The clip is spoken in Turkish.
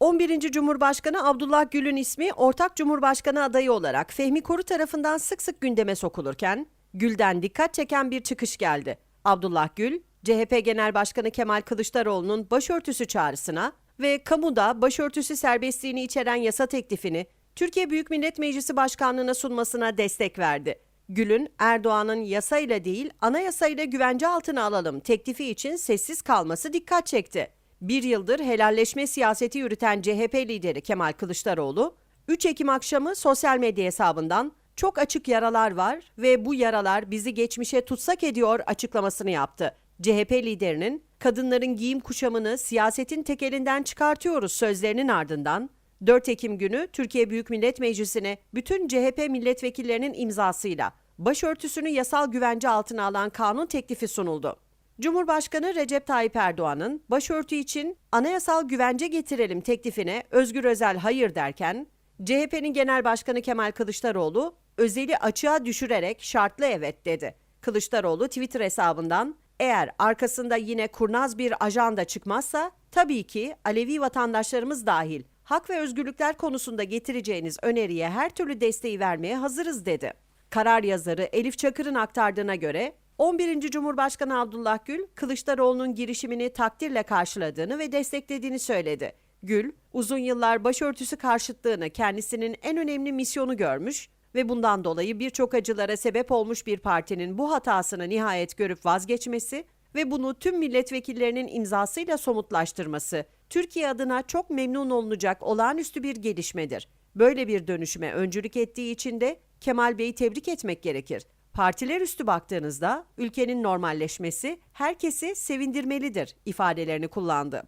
11. Cumhurbaşkanı Abdullah Gül'ün ismi ortak Cumhurbaşkanı adayı olarak Fehmi Koru tarafından sık sık gündeme sokulurken Gül'den dikkat çeken bir çıkış geldi. Abdullah Gül, CHP Genel Başkanı Kemal Kılıçdaroğlu'nun başörtüsü çağrısına ve kamuda başörtüsü serbestliğini içeren yasa teklifini Türkiye Büyük Millet Meclisi Başkanlığı'na sunmasına destek verdi. Gül'ün Erdoğan'ın yasayla değil anayasayla güvence altına alalım teklifi için sessiz kalması dikkat çekti. Bir yıldır helalleşme siyaseti yürüten CHP lideri Kemal Kılıçdaroğlu, 3 Ekim akşamı sosyal medya hesabından çok açık yaralar var ve bu yaralar bizi geçmişe tutsak ediyor açıklamasını yaptı. CHP liderinin kadınların giyim kuşamını siyasetin tekelinden çıkartıyoruz sözlerinin ardından 4 Ekim günü Türkiye Büyük Millet Meclisi'ne bütün CHP milletvekillerinin imzasıyla başörtüsünü yasal güvence altına alan kanun teklifi sunuldu. Cumhurbaşkanı Recep Tayyip Erdoğan'ın başörtü için anayasal güvence getirelim teklifine Özgür Özel hayır derken, CHP'nin Genel Başkanı Kemal Kılıçdaroğlu özeli açığa düşürerek şartlı evet dedi. Kılıçdaroğlu Twitter hesabından eğer arkasında yine kurnaz bir ajanda çıkmazsa tabii ki Alevi vatandaşlarımız dahil hak ve özgürlükler konusunda getireceğiniz öneriye her türlü desteği vermeye hazırız dedi. Karar yazarı Elif Çakır'ın aktardığına göre 11. Cumhurbaşkanı Abdullah Gül, Kılıçdaroğlu'nun girişimini takdirle karşıladığını ve desteklediğini söyledi. Gül, uzun yıllar başörtüsü karşıtlığını kendisinin en önemli misyonu görmüş ve bundan dolayı birçok acılara sebep olmuş bir partinin bu hatasını nihayet görüp vazgeçmesi ve bunu tüm milletvekillerinin imzasıyla somutlaştırması Türkiye adına çok memnun olunacak olağanüstü bir gelişmedir. Böyle bir dönüşüme öncülük ettiği için de Kemal Bey'i tebrik etmek gerekir. Partiler üstü baktığınızda ülkenin normalleşmesi herkesi sevindirmelidir ifadelerini kullandı.